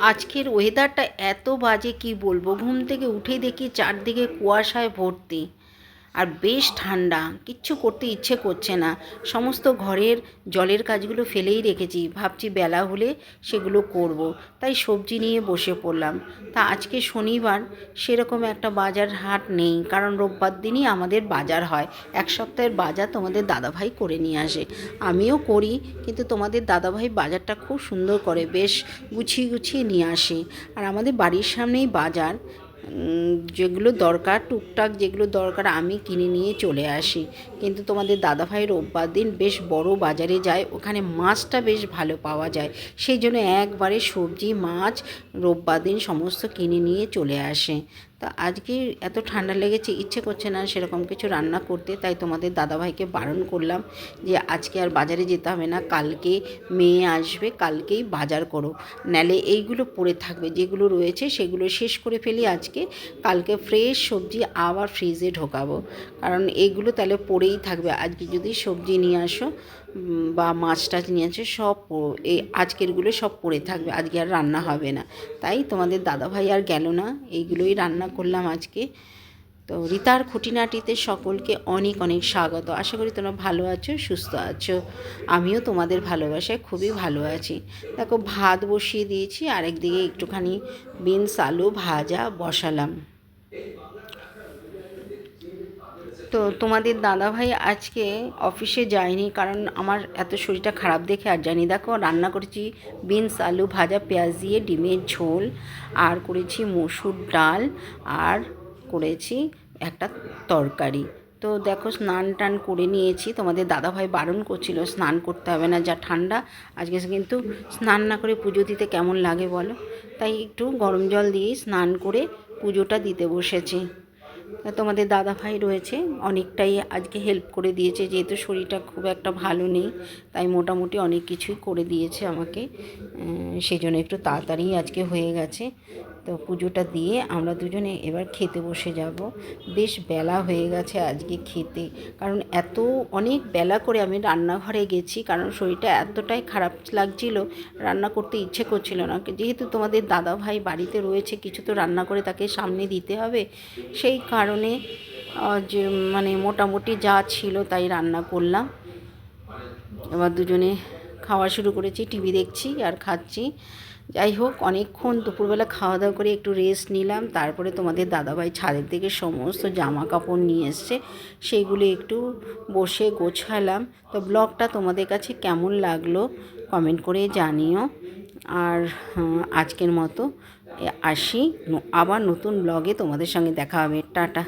আজকের ওয়েদারটা এত বাজে কি বলব? ঘুম থেকে উঠে দেখি চারদিকে কুয়াশায় ভর্তি। আর বেশ ঠান্ডা, কিচ্ছু করতে ইচ্ছে করছে না। সমস্ত ঘরের জলের কাজগুলো ফেলেই রেখেছি। ভাবছি বেলা হলে সেগুলো করব। তাই সবজি নিয়ে বসে পড়লাম। তা আজকে শনিবার, সেরকম একটা বাজার হাট নেই। কারণ রোববার দিনই আমাদের বাজার হয়। এক সপ্তাহের বাজার তোমাদের দাদাভাই করে নিয়ে আসে। আমিও করি, কিন্তু তোমাদের দাদাভাই বাজারটা খুব সুন্দর করে বেশ গুছিয়ে গুছিয়ে নিয়ে আসে। আর আমাদের বাড়ির সামনেই বাজার। যেগুলো দরকার, টুকটাক যেগুলো দরকার আমি কিনে নিয়ে চলে আসি। কিন্তু তোমাদের দাদাভাই রোববার দিন বেশ বড় বাজারে যায়, ওখানে মাছটা বেশ ভালো পাওয়া যায়। সেই জন্য একবারে সবজি, মাছ রোববার দিন সমস্ত কিনে নিয়ে চলে আসে। তা আজকে এত ঠান্ডা লেগেছে, ইচ্ছে করছে না সেরকম কিছু রান্না করতে, তাই তোমাদের দাদাভাইকে বারণ করলাম যে আজকে আর বাজারে যেতে হবে না, কালকে মেয়ে আসবে, কালকেই বাজার করো। নালে এইগুলো পড়ে থাকবে, যেগুলো রয়েছে সেগুলো শেষ করে ফেলি আজকে, কালকে ফ্রেশ সবজি আবার ফ্রিজে ঢোকাবো। কারণ এইগুলো তাহলে পড়েই থাকবে, আজকে যদি সবজি নিয়ে আসো বা মাছ টাছ নিয়ে আসো সব এই আজকেরগুলো সব পড়ে থাকবে, আজকে আর রান্না হবে না। তাই তোমাদের দাদাভাই আর গেল না, এইগুলোই রান্না করলাম আজকে। তো রিতার খুঁটিনাটিতে সকলকে অনেক অনেক স্বাগত। আশা করি তোমরা ভালো আছো, সুস্থ আছো। আমিও তোমাদের ভালোবাসায় খুবই ভালো আছি। দেখো ভাত বসিয়ে দিয়েছি আরেকদিকে একটুখানি বিনস আলু ভাজা বসালাম। তো তোমাদের দাদাভাই আজকে অফিসে যায়নি কারণ আমার এত শরীরটা খারাপ দেখে আর জানি দেখো, রান্না করেছি বিনস, আলু ভাজা, পেঁয়াজ দিয়ে, ডিমের ঝোল, আর করেছি মসুর ডাল, আর করেছি একটা তরকারি। তো দেখো, স্নান টান করে নিয়েছি। তোমাদের দাদাভাই বারণ করছিল, স্নান করতে হবে না, যা ঠান্ডা। আজকে কিন্তু স্নান না করে পুজো দিতে কেমন লাগে বলো? তাই একটু গরম জল দিয়েই স্নান করে পুজোটা দিতে বসেছি। তোমাদের দাদা ভাই রয়েছে অনেকটাই আজকে হেল্প করে দিয়েছে যেহেতু শরীরটা খুব একটা ভালো নেই তাই মোটামুটি অনেক কিছুই করে দিয়েছে আমাকে। উম, সেই জন্য একটু তাড়াতাড়ি আজকে হয়ে গেছে। তো পুজোটা দিয়ে আমরা দুজনে এবার খেতে বসে যাব। বেশ বেলা হয়ে গেছে আজকে খেতে কারণ এত অনেক বেলা করে আমি রান্নাঘরে গেছি কারণ শরীরটা এতটাই খারাপ লাগছিল রান্না করতে ইচ্ছে করছিল না। যেহেতু তোমাদের দাদা ভাই বাড়িতে রয়েছে কিছু তো রান্না করে তাকে সামনে দিতে হবে সেই আহ, যে মানে মোটামুটি যা ছিল তাই রান্না করলাম। এবার দুজনে খাওয়া শুরু করেছি টিভি দেখছি আর খাচ্ছি। যাই হোক অনেকক্ষণ দুপুরবেলা খাওয়া দাওয়া করে একটু রেস্ট নিলাম তারপরে তোমাদের দাদাভাই ছাদের থেকে সমস্ত জামা কাপড় নিয়ে এসছে সেইগুলো একটু বসে গোছালাম। তো ব্লগটা তোমাদের কাছে কেমন লাগল কমেন্ট করে জানিও। আর আজকের মতো আসি। আবার নতুন ব্লগে তোমাদের সঙ্গে দেখা হবে। টাটা।